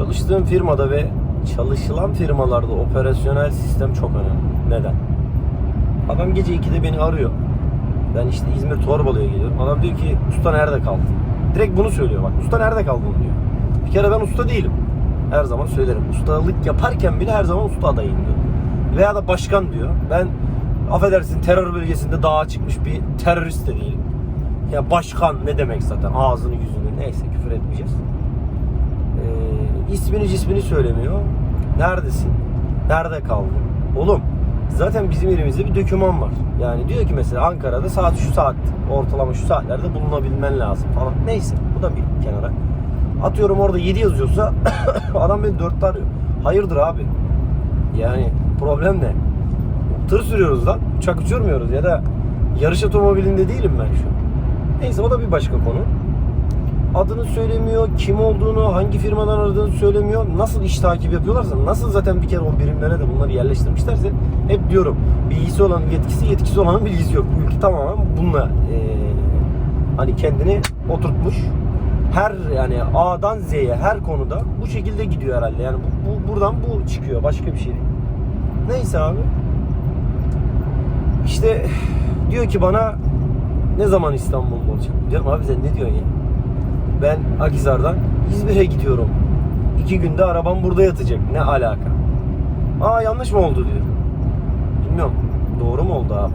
Çalıştığım firmada ve çalışılan firmalarda operasyonel sistem çok önemli. Neden? Adam gece 2'de beni arıyor. Ben işte İzmir Torbalı'ya geliyorum. Adam diyor ki usta nerede kaldın? Direkt bunu söylüyor bak. Usta nerede kaldın diyor. Bir kere ben usta değilim. Her zaman söylerim. Ustalık yaparken bile her zaman usta adayım diyor. Veya da başkan diyor. Ben affedersin terör bölgesinde dağa çıkmış bir terörist de değilim. Ya başkan ne demek zaten ağzını yüzünü neyse küfür etmeyeceğiz. Ee, ismini cismini söylemiyor. Neredesin? Nerede kaldın? Oğlum zaten bizim elimizde bir döküman var. Yani diyor ki mesela Ankara'da saat şu saat ortalama şu saatlerde bulunabilmen lazım falan. Neyse bu da bir kenara. Atıyorum orada 7 yazıyorsa adam beni 4'te arıyor. Hayırdır abi? Yani problem ne? Tır sürüyoruz lan. Uçak uçurmuyoruz ya da yarış otomobilinde değilim ben şu an. Neyse o da bir başka konu. Adını söylemiyor, kim olduğunu, hangi firmadan aradığını söylemiyor. Nasıl iş takip yapıyorlarsa, nasıl zaten bir kere o birimlere de bunları yerleştirmişlerse hep diyorum bilgisi olanın yetkisi, yetkisi olanın bilgisi yok. Bu ülke tamamen bununla eee, hani kendini oturtmuş. Her yani A'dan Z'ye her konuda bu şekilde gidiyor herhalde. Yani bu, bu buradan bu çıkıyor. Başka bir şey değil. Neyse abi. İşte diyor ki bana ne zaman İstanbul'da olacak? Diyorum abi sen ne diyorsun ya? Ben Akhisar'dan İzmir'e gidiyorum. İki günde arabam burada yatacak. Ne alaka? Aa yanlış mı oldu diyor. Bilmiyorum. Doğru mu oldu abi?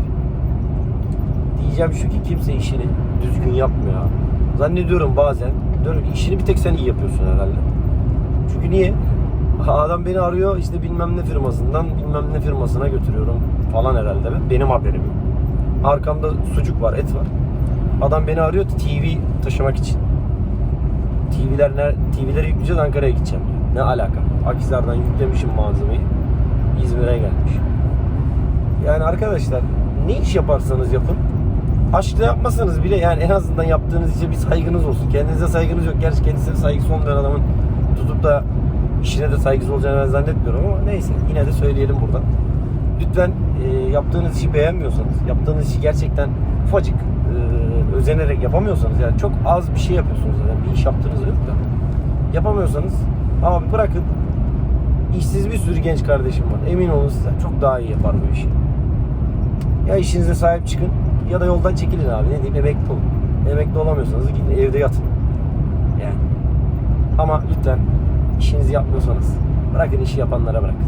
Diyeceğim şu ki kimse işini düzgün yapmıyor abi. Zannediyorum bazen. Diyorum işini bir tek sen iyi yapıyorsun herhalde. Çünkü niye? Adam beni arıyor işte bilmem ne firmasından bilmem ne firmasına götürüyorum falan herhalde ben. Benim haberim yok. Arkamda sucuk var, et var. Adam beni arıyor TV taşımak için. TV'ler ne, TV'leri yükleyeceğiz Ankara'ya gideceğim. Ne alaka? Akhisar'dan yüklemişim malzemeyi. İzmir'e gelmiş. Yani arkadaşlar ne iş yaparsanız yapın aşkla yapmasanız bile yani en azından yaptığınız işe bir saygınız olsun. Kendinize saygınız yok. Gerçi kendisine saygısı olmayan adamın tutup da işine de saygısı olacağını ben zannetmiyorum ama neyse yine de söyleyelim buradan. Lütfen e, yaptığınız işi beğenmiyorsanız, yaptığınız işi gerçekten ufacık e, özenerek yapamıyorsanız yani çok az bir şey yapıyorsunuz zaten bir iş yaptığınız yok da yapamıyorsanız abi bırakın işsiz bir sürü genç kardeşim var. Emin olun size çok daha iyi yapar bu işi. Ya işinize sahip çıkın ya da yoldan çekilin abi. Ne diyeyim emekli olun. Emekli olamıyorsanız gidin evde yatın. Yani. Ama lütfen işinizi yapmıyorsanız bırakın işi yapanlara bırakın.